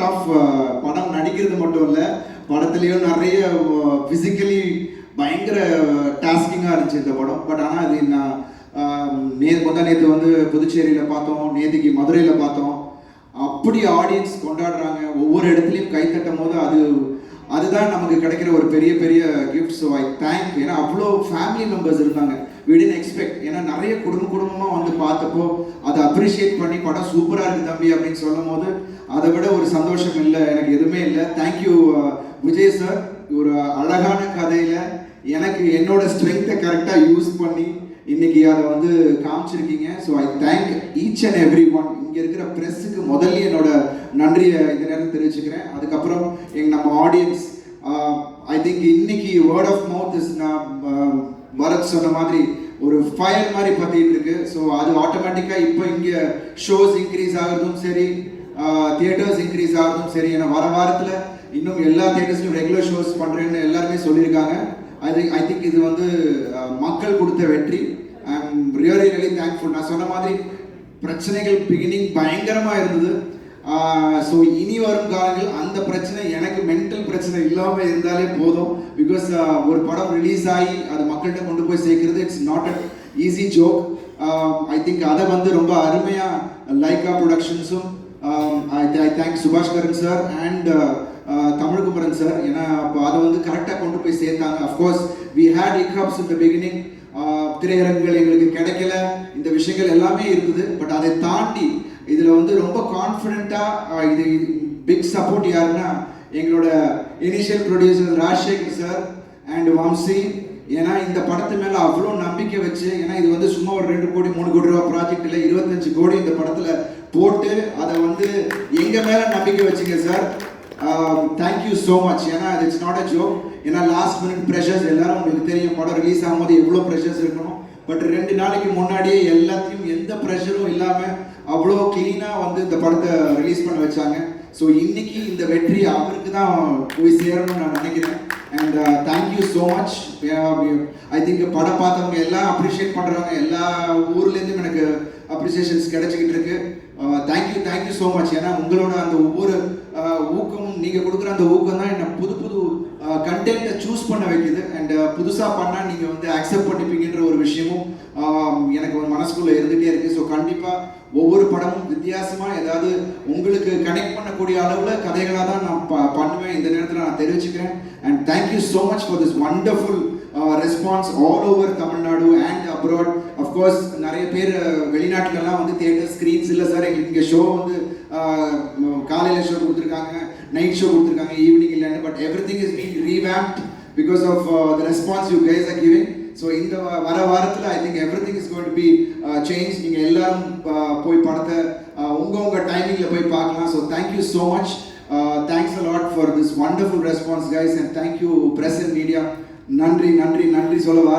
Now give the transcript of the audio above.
Tough uh, படம் நடிக்கிறது மட்டும் இல்லை படத்துலேயும் நிறைய ஃபிசிக்கலி பயங்கர டாஸ்கிங்காக இருந்துச்சு இந்த படம். பட் ஆனால் அது நான் நே முந்தா நேற்று வந்து புதுச்சேரியில் பார்த்தோம் நேற்றுக்கு மதுரையில் பார்த்தோம். அப்படி ஆடியன்ஸ் கொண்டாடுறாங்க. ஒவ்வொரு இடத்துலையும் கை தட்டும் போது அது அதுதான் நமக்கு கிடைக்கிற ஒரு பெரிய பெரிய கிஃப்ட் ஸோ ஐ தேங்க் ஏன்னா அவ்வளோ ஃபேமிலி மெம்பர்ஸ் இருந்தாங்க. விடின் எக்ஸ்பெக்ட் ஏன்னா நிறைய குடும்ப குடும்பமாக வந்து பார்த்தப்போ அதை அப்ரிஷியேட் பண்ணி படம் சூப்பராக இருக்குது தம்பி அப்படின்னு சொல்லும் போது அதை விட ஒரு சந்தோஷம் இல்லை எனக்கு எதுவுமே இல்லை. தேங்க்யூ uh, விஜய் சார் ஒரு அழகான கதையில் எனக்கு என்னோட ஸ்ட்ரென்த்தை கரெக்டாக யூஸ் பண்ணி இன்னைக்கு அதை வந்து காமிச்சிருக்கீங்க. So I thank each and every one இங்கே இருக்கிற ப்ரெஸ்ஸுக்கு முதல்ல என்னோட நன்றியை இந்த நேரம் தெரிவிச்சுக்கிறேன். அதுக்கப்புறம் எங்கள் நம்ம ஆடியன்ஸ் ஐ திங்க் இன்னைக்கு வேர்ட் ஆஃப் மவுத் இஸ் நான் பரத் சொன்ன மாதிரி ஒரு ஃபயர் மாதிரி பற்றிட்டு இருக்கு. ஸோ அது ஆட்டோமேட்டிக்காக இப்போ இங்கே ஷோஸ் இன்க்ரீஸ் ஆகிறதும் சரி தியேட்டர்ஸ் இன்க்ரீஸ் ஆகிறதும் சரி. ஏன்னா வர வாரத்தில் இன்னும் எல்லா தியேட்டர்ஸ்லையும் ரெகுலர் ஷோஸ் பண்ணுறேன்னு எல்லாருமே சொல்லியிருக்காங்க. ஐ திங்க் ஐ திங்க் இது வந்து மக்கள் கொடுத்த வெற்றி. I am really really thankful நான் சொன்ன மாதிரி பிரச்சனைகள் பிகினிங் பயங்கரமாக இருந்தது. ஸோ இனி வரும் காலங்கள் அந்த பிரச்சனை எனக்கு மென்டல் பிரச்சனை இல்லாமல் இருந்தாலே போதும். பிகாஸ் ஒரு படம் ரிலீஸ் ஆகி அது மக்கள்கிட்ட கொண்டு போய் சேர்க்கறது it's not a easy joke I think அதை வந்து ரொம்ப அருமையாக Lyca ப்ரொடக்ஷன்ஸும் I I thank Subash Karan sir and Tamilkumaran sir ஏன்னா அப்போ அதை வந்து கரெக்டாக கொண்டு போய் சேர்த்தாங்க. Of course we had hiccups in the beginning திரையரங்குகள் எங்களுக்கு கிடைக்கல. இந்த விஷயங்கள் எல்லாமே இருந்தது. பட் அதை தாண்டி இதில் வந்து ரொம்ப கான்ஃபிடென்ட்டாக இது பிக் சப்போர்ட் யாருன்னா எங்களோட initial producer Rajasekhar sir and Vamsi. ஏன்னா இந்த படத்து மேலே அவ்வளோ நம்பிக்கை வச்சு ஏன்னா இது வந்து சும்மா ஒரு ரெண்டு கோடி மூணு கோடி ரூபா ப்ராஜெக்ட் இல்லை இருபத்தஞ்சு கோடி இந்த படத்தில் போட்டு அதை வந்து எங்கள் மேலே நம்பிக்கை வச்சுங்க sir thank you so much ஏன்னா இட்ஸ் நாட் அ ஜோக் ஏன்னா லாஸ்ட் மினிட் ப்ரெஷர்ஸ் எல்லாரும் உங்களுக்கு தெரியும். படம் ரிலீஸ் ஆகும்போது எவ்வளோ ப்ரெஷர்ஸ் இருக்கணும். பட் ரெண்டு நாளைக்கு முன்னாடியே எல்லாத்தையும் எந்த ப்ரெஷரும் இல்லாமல் அவ்வளோ க்ளீனாக வந்து இந்த படத்தை ரிலீஸ் பண்ண வச்சாங்க. ஸோ இன்னைக்கு இந்த வெற்றி அவருக்கு தான் போய் சேரணும்னு நான் நினைக்கிறேன். And thank you so much I think படம் பார்த்தவங்க எல்லாம் அப்ரிஷியேட் பண்ணுறவங்க எல்லா ஊர்லேருந்தும் எனக்கு அப்ரிசியேஷன்ஸ் கிடைச்சிக்கிட்டு இருக்கு. தேங்க்யூ தேங்க்யூ ஸோ மச் ஏன்னா உங்களோட அந்த ஒவ்வொரு ஊக்கமும் நீங்கள் கொடுக்குற அந்த ஊக்கம் தான் என்னை புது புது கண்டென்ட்டை சூஸ் பண்ண வைக்குது. அண்ட் புதுசாக பண்ணால் நீங்கள் வந்து அக்செப்ட் பண்ணிப்பீங்கன்ற ஒரு விஷயமும் எனக்கு ஒரு மனசுக்குள்ளே இருந்துகிட்டே இருக்குது ஸோ கண்டிப்பாக ஒவ்வொரு படமும் வித்தியாசமாக ஏதாவது உங்களுக்கு கனெக்ட் பண்ணக்கூடிய அளவில் கதைகளாக தான் நான் ப பண்ணுவேன். இந்த நேரத்தில் நான் தெரிவிச்சுக்கிறேன். And thank you so much for this wonderful response all over Tamil Nadu and abroad of course நிறைய பேர் வெளிநாட்டிலலாம் வந்து தேட்டர் ஸ்க்ரீன்ஸ் இல்லை சார். எங்களுக்கு இங்கே ஷோ வந்து காலையில் ஷோ கொடுத்துருக்காங்க நைட் ஷோ கொடுத்துருக்காங்க ஈவினிங் இல்லைன்னு but every thing is being revamped because of the response you guys are giving so இந்த வ- வர வாரத்தில் I think every thing is going to be change நீங்கள் எல்லாரும் போய் படத்தை உங்கள் உங்கள் டைமிங்கில் போய் பார்க்கலாம். So thank you so much thanks a lot for this wonderful response guys and thank you press and media நன்றி நன்றி நன்றி சொல்லவா